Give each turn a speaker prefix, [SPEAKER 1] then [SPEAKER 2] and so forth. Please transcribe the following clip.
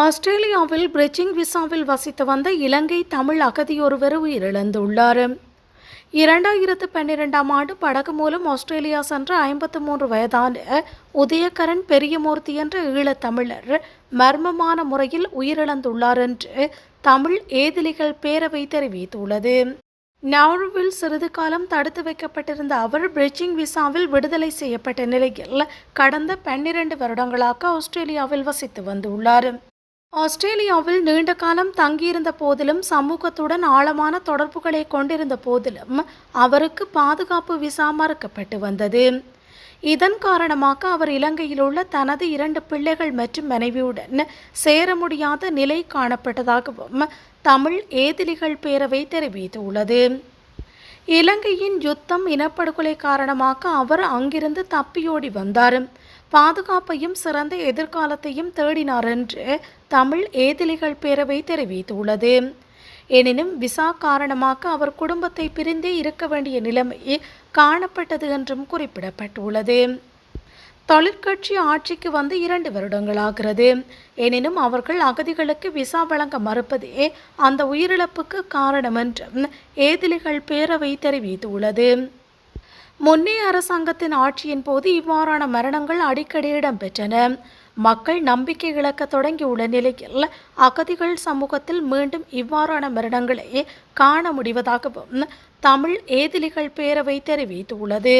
[SPEAKER 1] ஆஸ்திரேலியாவில் பிரிட்ஜிங் விசாவில் வசித்து வந்த இலங்கை தமிழ் அகதியொருவர் உயிரிழந்துள்ளார். இரண்டாயிரத்து பன்னிரெண்டாம் ஆண்டு படகு மூலம் ஆஸ்திரேலியா சென்ற ஐம்பத்து மூன்று வயதான உதயகரன் பெரியமூர்த்தி என்ற ஈழத்தமிழர் மர்மமான முறையில் உயிரிழந்துள்ளார் என்று தமிழ் ஏதிலிகள் பேரவை தெரிவித்துள்ளது. நவ்ருவில் சிறிது காலம் தடுத்து வைக்கப்பட்டிருந்த அவர் பிரிட்ஜிங் விசாவில் விடுதலை செய்யப்பட்ட நிலையில் கடந்த பன்னிரண்டு வருடங்களாக ஆஸ்திரேலியாவில் வசித்து வந்துள்ளார். ஆஸ்திரேலியாவில் நீண்ட காலம் தங்கியிருந்த போதிலும் சமூகத்துடன் ஆழமான தொடர்புகளை கொண்டிருந்த போதிலும் அவருக்கு பாதுகாப்பு விசா மறுக்கப்பட்டு வந்தது. இதன் காரணமாக அவர் இலங்கையில் உள்ள தனது இரண்டு பிள்ளைகள் மற்றும் மனைவியுடன் சேர முடியாத நிலை காணப்பட்டதாகவும் தமிழ் ஏதிலிகள் பேரவை தெரிவித்துள்ளது. இலங்கையின் யுத்தம் இனப்படுகொலை காரணமாக அவர் அங்கிருந்து தப்பியோடி வந்தார். பாதுகாப்பையும் சிறந்த எதிர்காலத்தையும் தேடினார் என்று தமிழ் ஏதிலிகள் பேரவை தெரிவித்துள்ளது. எனினும் விசா காரணமாக அவர் குடும்பத்தை பிரிந்தே இருக்க வேண்டிய நிலைமை காணப்பட்டது என்றும் குறிப்பிடப்பட்டுள்ளது. தொழிற்கட்சி ஆட்சிக்கு வந்து இரண்டு வருடங்களாகிறது. எனினும் அவர்கள் அகதிகளுக்கு விசா வழங்க மறுப்பதே அந்த உயிரிழப்புக்கு காரணம் என்றும் ஏதிலிகள் பேரவை தெரிவித்துள்ளது. முன்னைய அரசாங்கத்தின் ஆட்சியின் போது இவ்வாறான மரணங்கள் அடிக்கடி இடம்பெற்றன. மக்கள் நம்பிக்கை இழக்க தொடங்கியுள்ள நிலையில் அகதிகள் சமூகத்தில் மீண்டும் இவ்வாறான மரணங்களை காண முடிவதாகவும் தமிழ் ஏதிலிகள் பேரவை தெரிவித்துள்ளது.